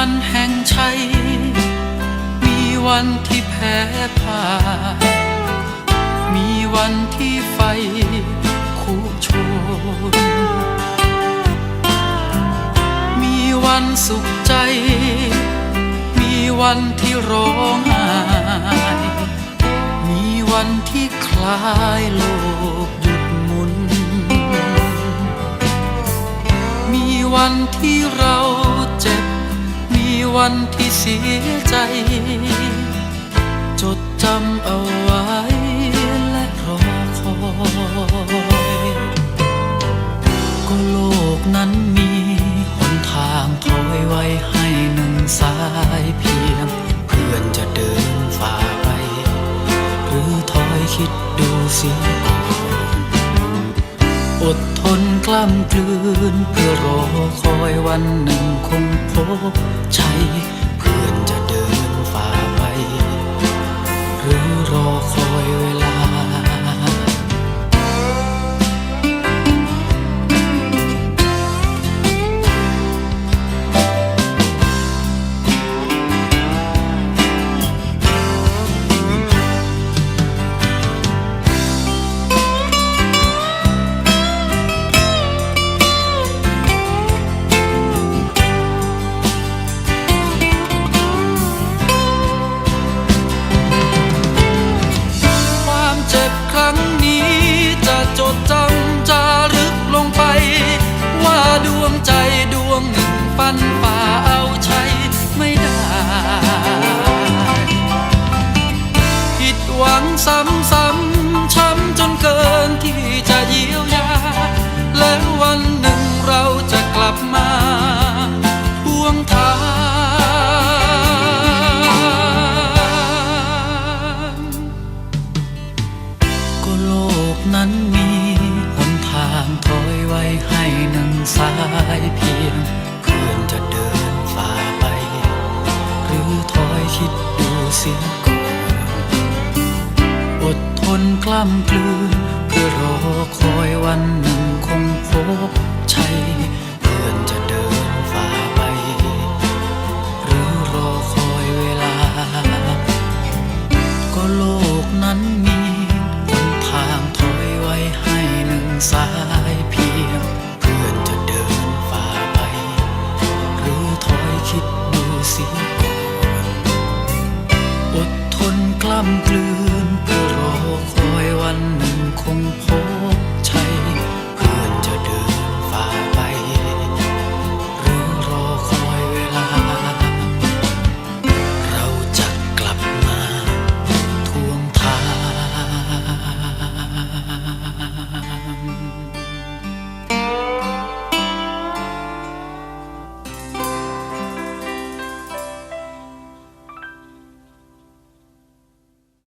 วันแห่งชัย มีวันที่แพ้พ่ายมีวันที่ไฟคู่ชน มีวันสุขใจ มีวันที่ร้องไห้มีวันที่คลายโลกหยุดหมุน มีวันที่เรา วันที่เสียใจ จดจำเอาไว้และรอคอยก็โลกนั้นมีหนทางถอยไว้ให้หนึ่งสายเพียง เพื่อนจะเดินฝ่าไป หรือถอยคิดดูเสียก่อน อดทนกล้ำกลืน เพื่อรอคอยวันหนึ่งคงพบชัยเพื่อนจ ทวงก็โลกนั้นมีหนทางถอยไว้ให้หนึ่งสายเพียงเพื่อนจะเดินฝ่าไป หรือถอยคิดดูเสียก่อนอดทนกล้ำกลืนเพื่อรอคอยวันหนึ่งคงพบชัย อ